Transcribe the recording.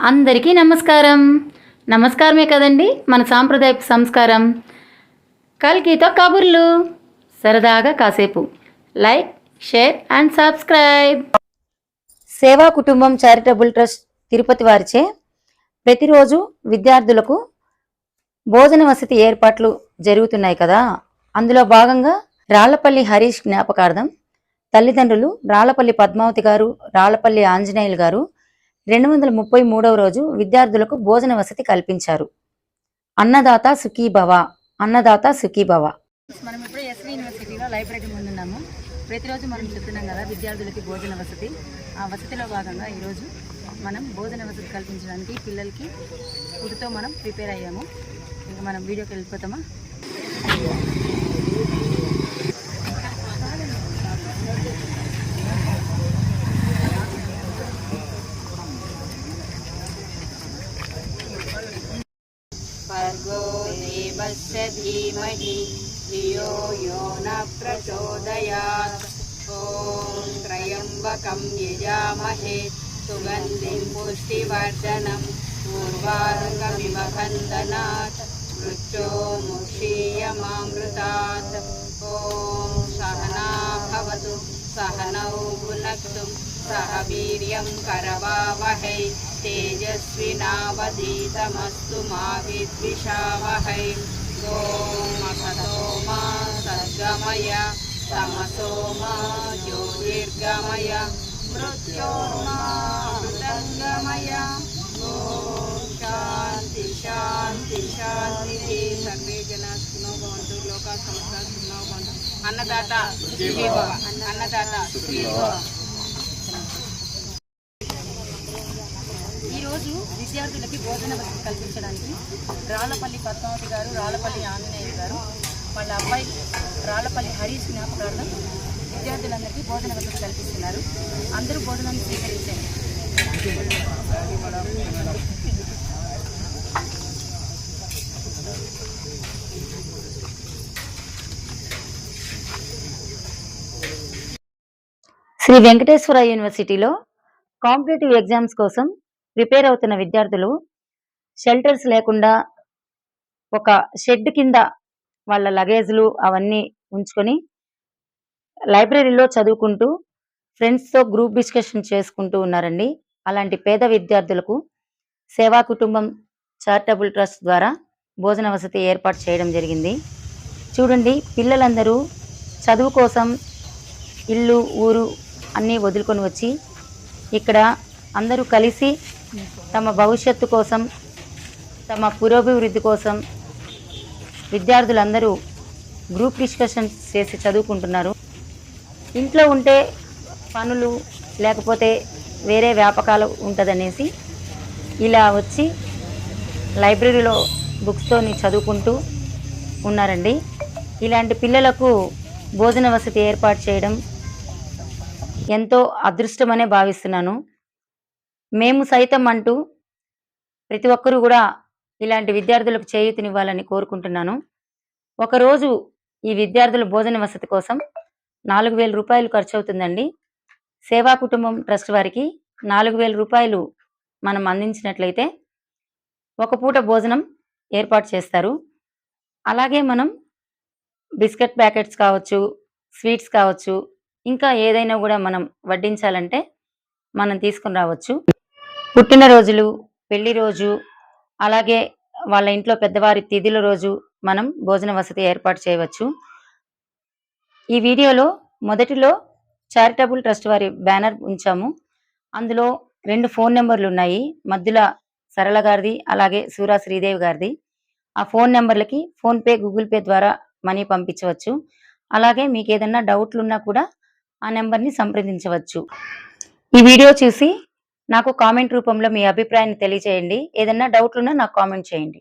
అందరికీ నమస్కారం. నమస్కారమే కదండి మన సాంప్రదాయపు సంస్కారం. కల్కితో కబుర్లు సరదాగా కాసేపు. Like share and subscribe. సేవా కుటుంబం చారిటబుల్ ట్రస్ట్ తిరుపతి వారిచే ప్రతిరోజు విద్యార్థులకు భోజన వసతి ఏర్పాట్లు జరుగుతున్నాయి కదా. అందులో భాగంగా రాళ్ళపల్లి హరీష్ జ్ఞాపకార్థం తల్లిదండ్రులు రాళ్ళపల్లి పద్మావతి గారు రాళ్ళపల్లి ఆంజనేయులు గారు రెండు వందల ముప్పై మూడవ రోజు విద్యార్థులకు భోజన వసతి కల్పించారు. అన్నదాత సుఖీభవ అన్నదాత సుఖీభవ. మనం ఇప్పుడు ఎస్వి యూనివర్సిటీలో లైబ్రరీ ముందున్నాము. ప్రతిరోజు మనం చెప్తున్నాం కదా విద్యార్థులకి భోజన వసతి. ఆ వసతిలో భాగంగా ఈరోజు మనం భోజన వసతి కల్పించడానికి పిల్లలకి ఫుడ్తో మనం ప్రిపేర్ అయ్యాము. ఇంకా మనం వీడియోకి వెళ్ళిపోతామా? देवस्य धीमहि धियो यो न प्रचोदयात्। ॐ त्र्यम्बकं यजामहे सुगन्धिं पुष्टिवर्धनं पूर्वारुकमिव बन्धनात् मृत्यो मुक्षीयमामृतात्। ॐ सहना भवतु सहनौ भुनक्तु सह वीर्यं करवावहै तेजस्विनावधीतमस्तु मा विद्विषावहै ॐ महतो मा सद्गमय तमसो मा ज्योतिर्गमय मृत्योर्मा मृदङ्गमय ॐ शान्ति शान्ति शान्तिः सर्वे जनाः అన్నదాత అన్నదాత ఈరోజు విద్యార్థులకి భోజన వసతి కల్పించడానికి రాళ్ళపల్లి పద్మావతి గారు రాళ్ళపల్లి ఆంజనేయులు గారు వాళ్ళ అబ్బాయి రాళ్ళపల్లి హరీష్ జ్ఞాపకార్థం విద్యార్థులందరికీ భోజన వసతి కల్పిస్తున్నారు. అందరూ భోజనాన్ని స్వీకరించండి. శ్రీ వెంకటేశ్వర యూనివర్సిటీలో కాంపిటేటివ్ ఎగ్జామ్స్ కోసం ప్రిపేర్ అవుతున్న విద్యార్థులు షెల్టర్స్ లేకుండా ఒక షెడ్ కింద వాళ్ళ లగేజ్లు అవన్నీ ఉంచుకొని లైబ్రరీలో చదువుకుంటూ ఫ్రెండ్స్తో గ్రూప్ డిస్కషన్ చేసుకుంటూ ఉన్నారండి. అలాంటి పేద విద్యార్థులకు సేవా కుటుంబం చారిటబుల్ ట్రస్ట్ ద్వారా భోజన వసతి ఏర్పాటు చేయడం జరిగింది. చూడండి పిల్లలందరూ చదువు కోసం ఇల్లు ఊరు అన్నీ వదులుకొని వచ్చి ఇక్కడ అందరూ కలిసి తమ భవిష్యత్తు కోసం తమ పురోభివృద్ధి కోసం విద్యార్థులందరూ గ్రూప్ డిస్కషన్స్ చేసి చదువుకుంటున్నారు. ఇంట్లో ఉంటే పనులు లేకపోతే వేరే వ్యాపకాలు ఉంటుందనేసి ఇలా వచ్చి లైబ్రరీలో బుక్స్తోని చదువుకుంటూ ఉన్నారండి. ఇలాంటి పిల్లలకు భోజన వసతి ఏర్పాటు చేయడం ఎంతో అదృష్టమనే భావిస్తున్నాను. మేము సైతం అంటూ ప్రతి ఒక్కరూ కూడా ఇలాంటి విద్యార్థులకు చేయూతనివ్వాలని కోరుకుంటున్నాను. ఒకరోజు ఈ విద్యార్థుల భోజన వసతి కోసం నాలుగు వేల రూపాయలు ఖర్చు అవుతుందండి సేవా కుటుంబం ట్రస్ట్ వారికి నాలుగు వేల రూపాయలు మనం అందించినట్లయితే ఒక పూట భోజనం ఏర్పాటు చేస్తారు. అలాగే మనం బిస్కెట్ ప్యాకెట్స్ కావచ్చు స్వీట్స్ కావచ్చు ఇంకా ఏదైనా కూడా మనం వడ్డించాలంటే మనం తీసుకుని రావచ్చు. పుట్టినరోజులు పెళ్ళి రోజు అలాగే వాళ్ళ ఇంట్లో పెద్దవారి తిథుల రోజు మనం భోజన వసతి ఏర్పాటు చేయవచ్చు. ఈ వీడియోలో మొదటిలో చారిటబుల్ ట్రస్ట్ వారి బ్యానర్ ఉంచాము. అందులో రెండు ఫోన్ నెంబర్లు ఉన్నాయి. మధ్యలో సరళ గారిది అలాగే సూరా శ్రీదేవి గారిది. ఆ ఫోన్ నెంబర్లకి ఫోన్పే గూగుల్ పే ద్వారా మనీ పంపించవచ్చు. అలాగే మీకు ఏదైనా డౌట్లు ఉన్నా కూడా ఆ నెంబర్ని సంప్రదించవచ్చు. ఈ వీడియో చూసి నాకు కామెంట్ రూపంలో మీ అభిప్రాయాన్ని తెలియజేయండి ఏదైనా డౌట్లున్నా నాకు కామెంట్ చేయండి.